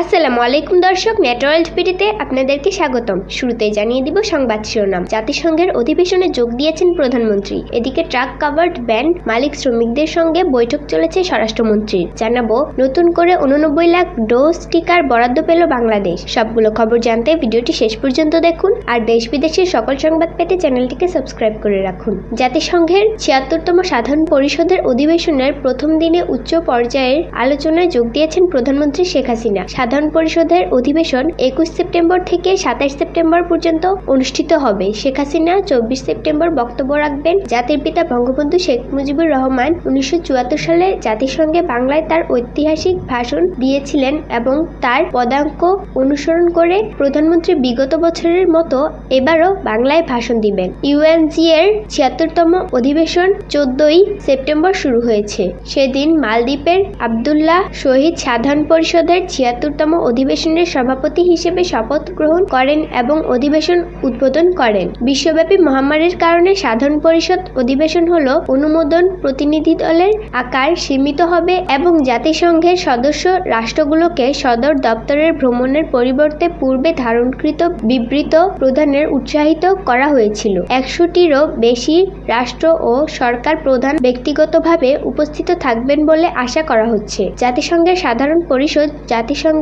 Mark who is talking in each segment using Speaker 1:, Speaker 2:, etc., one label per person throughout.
Speaker 1: আসসালামু আলাইকুম দর্শক নেটওয়ার্ল্ড পিটিতে আপনাদেরকে স্বাগতম। শুরুতেই জানিয়ে দিব সংবাদ শিরোনাম। জাতিসংঘের অধিবেশনে যোগ দিয়েছেন প্রধানমন্ত্রী। এদিকে ট্রাক কাভার্ড ব্যান মালিক শ্রমিকদের সঙ্গে বৈঠক চলেছে স্বরাষ্ট্রমন্ত্রীর। জানাব, নতুন করে উননব্বই লাখ ডোজ টিকার বরাদ্দ পেল বাংলাদেশ। সবগুলো খবর জানতে ভিডিওটি শেষ পর্যন্ত দেখুন আর দেশ বিদেশের সকল সংবাদ পেতে চ্যানেলটিকে সাবস্ক্রাইব করে রাখুন। জাতিসংঘের ছিয়াত্তরতম সাধারণ পরিষদের অধিবেশনের প্রথম দিনে উচ্চ পর্যায়ের আলোচনায় যোগ দিয়েছেন প্রধানমন্ত্রী শেখ হাসিনা। সাধারণ পরিষদের অধিবেশন একুশ সেপ্টেম্বর থেকে সাতাশ সেপ্টেম্বর পর্যন্ত অনুষ্ঠিত হবে। শেখ হাসিনা চব্বিশ সেপ্টেম্বর বক্তব্য রাখবেন জাতির পিতা বঙ্গবন্ধু শেখ মুজিবুর রহমান উনিশশো চুয়াত্তর সালে জাতিসংঘে বাংলায় তার ঐতিহাসিক ভাষণ দিয়েছিলেন এবং তার পদাঙ্ক অনুসরণ করে প্রধানমন্ত্রী বিগত বছরের মতো এবারও বাংলায় ভাষণ দিবেন। ইউএনজি এর ছিয়াত্তরতম অধিবেশন চোদ্দই সেপ্টেম্বর শুরু হয়েছে। সেদিন মালদ্বীপের আবদুল্লাহ শহীদ সাধারণ পরিষদের ছিয়াত্তরতম অধিবেশনের সভাপতি হিসেবে শপথ গ্রহণ করেন এবং অধিবেশন উদ্বোধন করেন। বিশ্বব্যাপী মহামারীর কারণে সাধারণ পরিষদ অধিবেশন হল অনুমোদন প্রতিনিধি দলের আকার সীমিত হবে এবং জাতিসংঘের সদস্য রাষ্ট্রগুলোকে সদর দপ্তরের ভ্রমণের পরিবর্তে পূর্বে ধারণকৃত বিবৃত প্রদানের উৎসাহিত করা হয়েছিল। একশোটিরও বেশি রাষ্ট্র ও সরকার প্রধান ব্যক্তিগতভাবে উপস্থিত থাকবেন বলে আশা করা হচ্ছে। জাতিসংঘের সাধারণ পরিষদ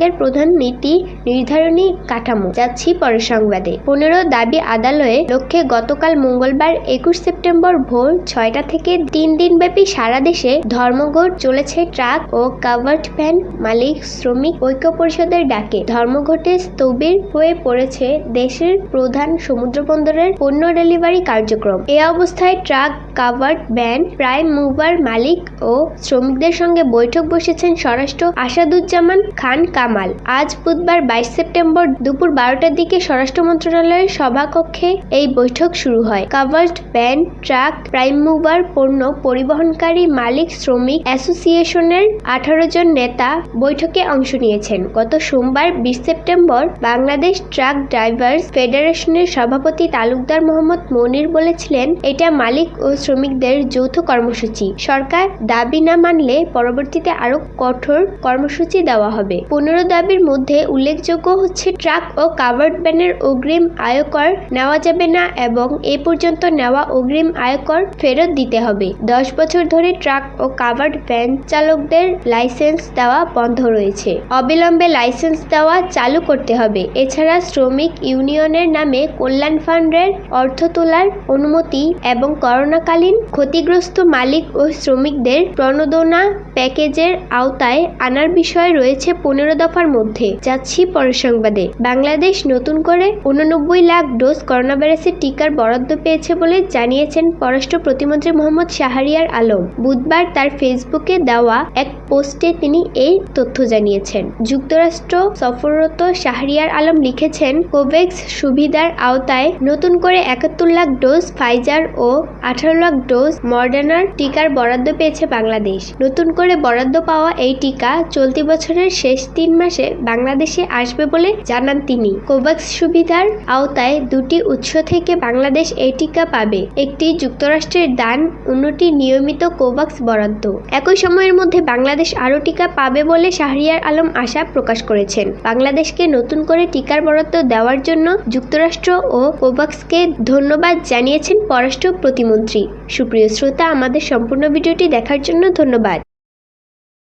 Speaker 1: জাতিসংঘের প্রধান নীতি নির্ধারণী কাঠামো, যাচ্ছি পরের সংবাদে। পনেরো দাবি আদালয়ে লক্ষ্যে গতকাল মঙ্গলবার একুশ সেপ্টেম্বর ভোর ছয়টা থেকে তিন দিনব্যাপী সারা দেশে ধর্মঘট চলেছে ট্রাক ও কাভার্ড ভ্যান মালিক, শ্রমিক, ঐক্য পরিষদের ডাকে। ধর্মঘটে স্থবির হয়ে পড়েছে দেশের প্রধান সমুদ্র বন্দরের পণ্য ডেলিভারি কার্যক্রম। এ অবস্থায় truck, covered van prime mover মালিক ও শ্রমিকদের সঙ্গে বৈঠক বসেছেন স্বরাষ্ট্র আসাদুজ্জামান খান কামাল। আজ বুধবার বাইশ সেপ্টেম্বর দুপুর বারোটার দিকে স্বরাষ্ট্র মন্ত্রণালয়ের সভাকক্ষে এই বৈঠক শুরু হয়। Covered, van, truck, prime mover, পণ্য পরিবহনকারী মালিক, শ্রমিক অ্যাসোসিয়েশনের আঠারো জন নেতা বৈঠকে অংশ নিয়েছেন। গত সোমবার বিশ সেপ্টেম্বর বাংলাদেশ ট্রাক ড্রাইভার্স ফেডারেশনের সভাপতি তালুকদার মোহাম্মদ মনির বলেছিলেন, এটা মালিক ও শ্রমিকদের যৌথ কর্মসূচি। সরকার দাবি না মানলে পরবর্তীতে আরও কঠোর কর্মসূচি দেওয়া হবে। পনেরো দাবির মধ্যে উল্লেখযোগ্য হচ্ছে ট্রাক ও কাভার্ড ভ্যানের অগ্রিম আয়কর নেওয়া যাবে না এবং এ পর্যন্ত নেওয়া অগ্রিম আয়কর ফেরত দিতে হবে। দশ বছর ধরে ট্রাক ও কাভার্ড ভ্যান চালকদের লাইসেন্স দেওয়া বন্ধ রয়েছে। অবিলম্বে লাইসেন্স দেওয়া চালু করতে হবে। এছাড়া শ্রমিক ইউনিয়নের নামে কল্যাণ ফান্ডের অর্থ তোলার অনুমতি এবং করোনাকালীন ক্ষতিগ্রস্ত মালিক ও শ্রমিকদের প্রণোদনা প্যাকেজের আওতায় আনার বিষয়ে রয়েছে পনেরো দফার মধ্যে। যাচ্ছি পরের সংবাদে। বাংলাদেশ নতুন করে উননব্বই লাখ ডোজ করোনা ভাইরাসের টিকার বরাদ্দ পেয়েছে বলে জানিয়েছেন পররাষ্ট্র প্রতিমন্ত্রী মোহাম্মদ শাহরিয়ার আলম। বুধবার তার ফেসবুকে দেওয়া এক পোস্টে তিনি এই তথ্য জানিয়েছেন। যুক্তরাষ্ট্র সফররত শাহরিয়ার আলম লিখেছেন কোভ্যাক্স সুবিধার আওতায় নতুন করে একাত্তর লাখ ডোজ ফাইজার ও আঠারো লাখ ডোজ মডার্নার টিকার বরাদ্দ পেয়েছে বাংলাদেশ। নতুন করে বরাদ্দ পাওয়া এই টিকা চলতি বছরের শেষ তিন মাসে বাংলাদেশে আসবে বলে জানান তিনি। কোভ্যাক্স সুবিধার আওতায় দুটি উৎস থেকে বাংলাদেশ এই টিকা পাবে। একটি যুক্তরাষ্ট্রের দান, অন্যটি নিয়মিত কোভ্যাক্স বরাদ্দ। একই সময়ের মধ্যে বাংলাদেশ আরও টিকা পাবে বলে শাহরিয়ার আলম আশা প্রকাশ করেছেন। বাংলাদেশকে নতুন করে টিকার বরাদ্দ দেওয়ার জন্য যুক্তরাষ্ট্র ও কোভ্যাক্সকে ধন্যবাদ জানিয়েছেন পররাষ্ট্র প্রতিমন্ত্রী। সুপ্রিয় শ্রোতা, আমাদের সম্পূর্ণ ভিডিওটি দেখার জন্য ধন্যবাদ।